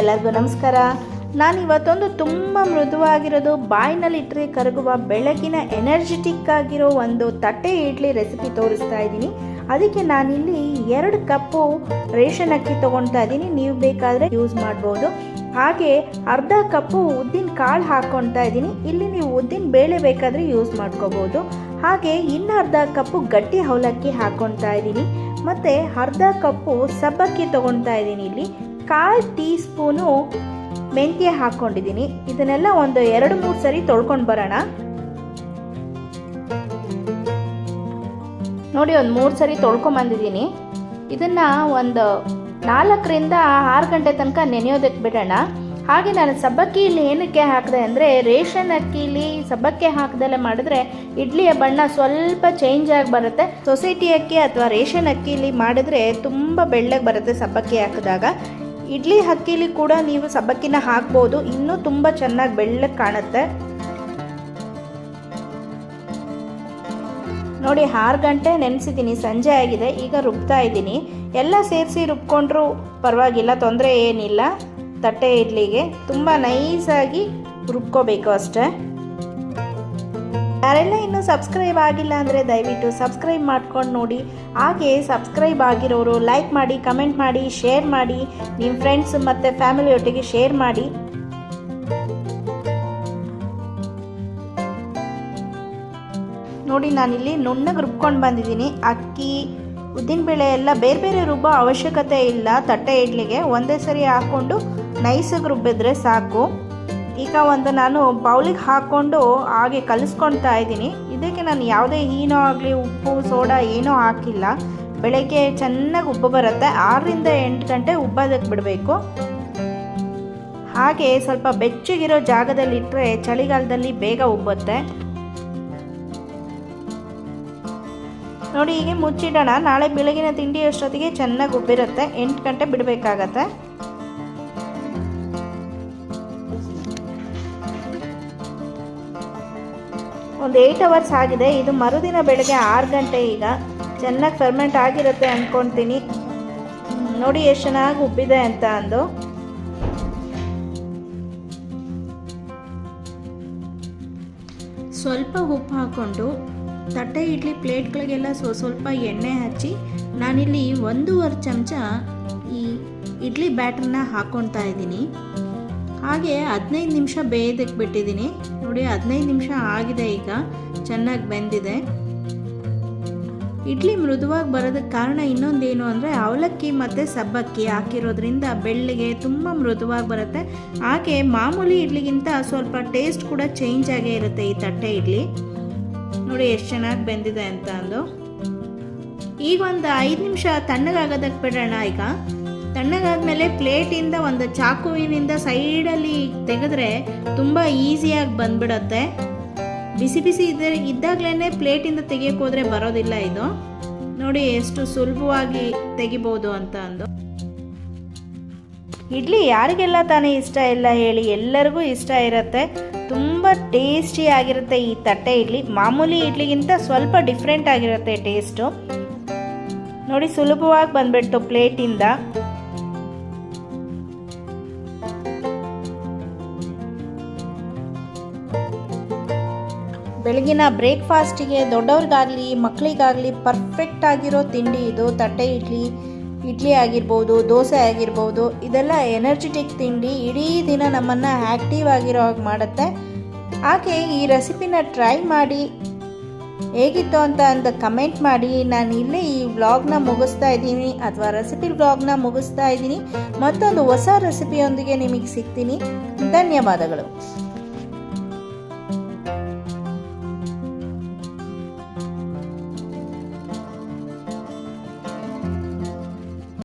ಎಲ್ಲರಿಗೂ ನಮಸ್ಕಾರ. ನಾನು ಇವತ್ತೊಂದು ತುಂಬ ಮೃದುವಾಗಿರೋದು ಬಾಯಿನಲ್ಲಿ ಇಟ್ಟರೆ ಕರಗುವ ಬೆಳಗಿನ ಎನರ್ಜೆಟಿಕ್ ಆಗಿರೋ ಒಂದು ತಟ್ಟೆ ಇಡ್ಲಿ ರೆಸಿಪಿ ತೋರಿಸ್ತಾ ಇದ್ದೀನಿ. ಅದಕ್ಕೆ ನಾನಿಲ್ಲಿ ಎರಡು ಕಪ್ಪು ರೇಷನ್ ಅಕ್ಕಿ ತೊಗೊಳ್ತಾ ಇದ್ದೀನಿ. ನೀವು ಬೇಕಾದರೆ ಯೂಸ್ ಮಾಡ್ಬೋದು. ಹಾಗೆ ಅರ್ಧ ಕಪ್ಪು ಉದ್ದಿನ ಕಾಳು ಹಾಕ್ಕೊಳ್ತಾ ಇದ್ದೀನಿ. ಇಲ್ಲಿ ನೀವು ಉದ್ದಿನ ಬೇಳೆ ಬೇಕಾದರೆ ಯೂಸ್ ಮಾಡ್ಕೋಬೋದು. ಹಾಗೆ ಇನ್ನು ಅರ್ಧ ಕಪ್ಪು ಗಟ್ಟಿ ಅವಲಕ್ಕಿ ಹಾಕ್ಕೊಳ್ತಾ ಇದ್ದೀನಿ. ಮತ್ತು ಅರ್ಧ ಕಪ್ಪು ಸಬ್ಬಕ್ಕಿ ತೊಗೊಳ್ತಾ ಇದ್ದೀನಿ ಇಲ್ಲಿ. ಕಾಲು ಟೀ ಸ್ಪೂನು ಮೆಂತ್ಯ ಹಾಕ್ಕೊಂಡಿದ್ದೀನಿ. ಇದನ್ನೆಲ್ಲ ಒಂದು ಎರಡು ಮೂರು ಸರಿ ತೊಳ್ಕೊಂಡು ಬರೋಣ. ನೋಡಿ, ಒಂದು ಮೂರು ಸರಿ ತೊಳ್ಕೊಂಬಂದಿದ್ದೀನಿ ಇದನ್ನು ಒಂದು ನಾಲ್ಕರಿಂದ ಆರು ಗಂಟೆ ತನಕ ನೆನೆಯೋದಕ್ಕೆ ಬಿಡೋಣ. ಹಾಗೆ ನಾನು ಸಬ್ಬಕ್ಕಿ ಇಲ್ಲಿ ಏನಕ್ಕೆ ಹಾಕಿದೆ ಅಂದರೆ ರೇಷನ್ ಅಕ್ಕಿಲಿ ಸಬ್ಬಕ್ಕಿ ಹಾಕದಲ್ಲೇ ಮಾಡಿದ್ರೆ ಇಡ್ಲಿಯ ಬಣ್ಣ ಸ್ವಲ್ಪ ಚೇಂಜ್ ಆಗಿ ಬರುತ್ತೆ. ಸೊಸೈಟಿ ಅಕ್ಕಿ ಅಥವಾ ರೇಷನ್ ಅಕ್ಕಿಲಿ ಮಾಡಿದ್ರೆ ತುಂಬ ಬೆಳ್ಳಗೆ ಬರುತ್ತೆ ಸಬ್ಬಕ್ಕಿ ಹಾಕಿದಾಗ. ಇಡ್ಲಿ ಅಕ್ಕಿಲಿ ಕೂಡ ನೀವು ಸಬ್ಬಕ್ಕಿನ ಹಾಕ್ಬೋದು. ಇನ್ನೂ ತುಂಬ ಚೆನ್ನಾಗಿ ಬೆಳ್ಳಗೆ ಕಾಣುತ್ತೆ. ನೋಡಿ, ಆರು ಗಂಟೆ ನೆನೆಸಿದ್ದೀನಿ. ಸಂಜೆ ಆಗಿದೆ. ಈಗ ರುಬ್ತಾ ಇದ್ದೀನಿ. ಎಲ್ಲ ಸೇರಿಸಿ ರುಬ್ಕೊಂಡ್ರೂ ಪರವಾಗಿಲ್ಲ. ತೊಂದರೆ ಏನಿಲ್ಲ. ತಟ್ಟೆ ಇಡ್ಲಿಗೆ. ತುಂಬ ನೈಸಾಗಿ ರುಬ್ಕೋಬೇಕು ಅಷ್ಟೇ. ಯಾರೆಲ್ಲ ಇನ್ನೂ ಸಬ್ಸ್ಕ್ರೈಬ್ ಆಗಿಲ್ಲ ಅಂದರೆ ದಯವಿಟ್ಟು ಸಬ್ಸ್ಕ್ರೈಬ್ ಮಾಡ್ಕೊಂಡು ನೋಡಿ. ಹಾಗೆ ಸಬ್ಸ್ಕ್ರೈಬ್ ಆಗಿರೋರು ಲೈಕ್ ಮಾಡಿ ಕಮೆಂಟ್ ಮಾಡಿ ಶೇರ್ ಮಾಡಿ ನಿಮ್ಮ ಫ್ರೆಂಡ್ಸ್ ಮತ್ತು ಫ್ಯಾಮಿಲಿಯೊಟ್ಟಿಗೆ ಶೇರ್ ಮಾಡಿ. ನೋಡಿ, ನಾನಿಲ್ಲಿ ನುಣ್ಣಗೆ ರುಬ್ಕೊಂಡು ಬಂದಿದ್ದೀನಿ. ಅಕ್ಕಿ ಉದ್ದಿನಬೇಳೆ ಎಲ್ಲ ಬೇರೆ ಬೇರೆ ರುಬ್ಬೋ ಅವಶ್ಯಕತೆ ಇಲ್ಲ. ತಟ್ಟೆ ಇಡ್ಲಿಗೆ ಒಂದೇ ಸರಿ ಹಾಕ್ಕೊಂಡು ನೈಸಾಗಿ ರುಬ್ಬಿದ್ರೆ ಸಾಕು. ಈಗ ಒಂದು ನಾನು ಬೌಲಿಗೆ ಹಾಕ್ಕೊಂಡು ಹಾಗೆ ಕಲಿಸ್ಕೊಳ್ತಾ ಇದ್ದೀನಿ. ಇದಕ್ಕೆ ನಾನು ಯಾವುದೇ ಹೀನೋ ಆಗಲಿ, ಉಪ್ಪು, ಸೋಡಾ ಏನೂ ಹಾಕಿಲ್ಲ. ಬೆಳಗ್ಗೆ ಚೆನ್ನಾಗಿ ಉಬ್ಬ ಬರುತ್ತೆ. ಆರರಿಂದ ಎಂಟು ಗಂಟೆ ಉಬ್ಬೋದಕ್ಕೆ ಬಿಡಬೇಕು. ಹಾಗೆ ಸ್ವಲ್ಪ ಬೆಚ್ಚಗಿರೋ ಜಾಗದಲ್ಲಿ ಇಟ್ಟರೆ ಚಳಿಗಾಲದಲ್ಲಿ ಬೇಗ ಉಬ್ಬುತ್ತೆ. ನೋಡಿ, ಹೀಗೆ ಮುಚ್ಚಿಡೋಣ. ನಾಳೆ ಬೆಳಗಿನ ತಿಂಡಿ ಅಷ್ಟೊತ್ತಿಗೆ ಚೆನ್ನಾಗಿ ಉಬ್ಬಿರುತ್ತೆ. ಎಂಟು ಗಂಟೆ ಬಿಡಬೇಕಾಗತ್ತೆ. ಒಂದು ಏಯ್ಟ್ ಅವರ್ಸ್ ಆಗಿದೆ. ಇದು ಮರುದಿನ ಬೆಳಗ್ಗೆ ಆರು ಗಂಟೆ ಈಗ. ಚೆನ್ನಾಗಿ ಫರ್ಮೆಂಟ್ ಆಗಿರುತ್ತೆ ಅಂದ್ಕೊತೀನಿ ನೋಡಿ ಎಷ್ಟು ಚೆನ್ನಾಗಿ ಉಬ್ಬಿದೆ ಅಂತ ಅಂದು. ಸ್ವಲ್ಪ ಉಪ್ಪು ಹಾಕ್ಕೊಂಡು ತಟ್ಟೆ ಇಡ್ಲಿ ಪ್ಲೇಟ್ಗಳಿಗೆಲ್ಲ ಸ್ವ ಸ್ವಲ್ಪ ಎಣ್ಣೆ ಹಚ್ಚಿ ನಾನಿಲ್ಲಿ ಒಂದೂವರೆ ಚಮಚ ಈ ಇಡ್ಲಿ ಬ್ಯಾಟ್ರನ್ನ ಹಾಕ್ಕೊಳ್ತಾ ಇದ್ದೀನಿ. ಹಾಗೆ ಹದಿನೈದು ನಿಮಿಷ ಬೇಯೋದಕ್ಕೆ ಬಿಟ್ಟಿದ್ದೀನಿ. ನೋಡಿ ಹದಿನೈದು ನಿಮಿಷ ಆಗಿದೆ ಈಗ. ಚೆನ್ನಾಗಿ ಬೆಂದಿದೆ. ಇಡ್ಲಿ ಮೃದುವಾಗಿ ಬರೋದಕ್ಕೆ ಕಾರಣ ಇನ್ನೊಂದೇನು ಅಂದರೆ ಅವಲಕ್ಕಿ ಮತ್ತು ಸಬ್ಬಕ್ಕಿ ಹಾಕಿರೋದ್ರಿಂದ ಬೆಳ್ಳಿಗೆ ತುಂಬ ಮೃದುವಾಗಿ ಬರುತ್ತೆ. ಹಾಗೆ ಮಾಮೂಲಿ ಇಡ್ಲಿಗಿಂತ ಸ್ವಲ್ಪ ಟೇಸ್ಟ್ ಕೂಡ ಚೇಂಜ್ ಆಗೇ ಇರುತ್ತೆ ಈ ತಟ್ಟೆ ಇಡ್ಲಿ. ನೋಡಿ ಎಷ್ಟು ಚೆನ್ನಾಗಿ ಬೆಂದಿದೆ ಅಂತ ಅಂದು. ಈಗ ಒಂದು ಐದು ನಿಮಿಷ ತಣ್ಣಗಾಗೋದಕ್ಕೆ ಬಿಡೋಣ ಈಗ. ತಣ್ಣಗಾದ್ಮೇಲೆ ಪ್ಲೇಟಿಂದ ಒಂದು ಚಾಕುವಿನಿಂದ ಸೈಡಲ್ಲಿ ತೆಗೆದ್ರೆ ತುಂಬ ಈಸಿಯಾಗಿ ಬಂದ್ಬಿಡತ್ತೆ. ಬಿಸಿ ಬಿಸಿ ಇದ್ದ ಇದ್ದಾಗಲೇ ಪ್ಲೇಟಿಂದ ತೆಗಿಯೋಕೆ ಹೋದರೆ ಬರೋದಿಲ್ಲ ಇದು. ನೋಡಿ ಎಷ್ಟು ಸುಲಭವಾಗಿ ತೆಗಿಬೋದು ಅಂತ ಅಂದು. ಇಡ್ಲಿ ಯಾರಿಗೆಲ್ಲ ತಾನೇ ಇಷ್ಟ ಇಲ್ಲ ಹೇಳಿ ಎಲ್ಲರಿಗೂ ಇಷ್ಟ ಇರುತ್ತೆ. ತುಂಬ ಟೇಸ್ಟಿಯಾಗಿರುತ್ತೆ ಈ ತಟ್ಟೆ ಇಡ್ಲಿ. ಮಾಮೂಲಿ ಇಡ್ಲಿಗಿಂತ ಸ್ವಲ್ಪ ಡಿಫ್ರೆಂಟ್ ಆಗಿರುತ್ತೆ ಟೇಸ್ಟು. ನೋಡಿ ಸುಲಭವಾಗಿ ಬಂದ್ಬಿಡ್ತು ಪ್ಲೇಟಿಂದ. ಬೆಳಗಿನ ಬ್ರೇಕ್ಫಾಸ್ಟಿಗೆ ದೊಡ್ಡವ್ರಿಗಾಗಲಿ ಮಕ್ಕಳಿಗಾಗಲಿ ಪರ್ಫೆಕ್ಟ್ ಆಗಿರೋ ತಿಂಡಿ ಇದು. ತಟ್ಟೆ ಇಡ್ಲಿ ಇಡ್ಲಿ ಆಗಿರ್ಬೋದು, ದೋಸೆ ಆಗಿರ್ಬೋದು, ಇದೆಲ್ಲ ಎನರ್ಜೆಟಿಕ್ ತಿಂಡಿ. ಇಡೀ ದಿನ ನಮ್ಮನ್ನು ಆ್ಯಕ್ಟಿವ್ ಆಗಿರೋ ಹಾಗೆ ಮಾಡುತ್ತೆ. ಹಾಗೆ ಈ ರೆಸಿಪಿನ ಟ್ರೈ ಮಾಡಿ. ಹೇಗಿತ್ತು ಅಂತ ಅಂದ ಕಮೆಂಟ್ ಮಾಡಿ. ನಾನು ಇಲ್ಲೇ ಈ ವ್ಲಾಗ್ನ ಮುಗಿಸ್ತಾ ಇದ್ದೀನಿ, ಅಥವಾ ರೆಸಿಪಿ ವ್ಲಾಗ್ನ ಮುಗಿಸ್ತಾ ಇದ್ದೀನಿ. ಮತ್ತೊಂದು ಹೊಸ ರೆಸಿಪಿಯೊಂದಿಗೆ ನಿಮಗೆ ಸಿಗ್ತೀನಿ. ಧನ್ಯವಾದಗಳು.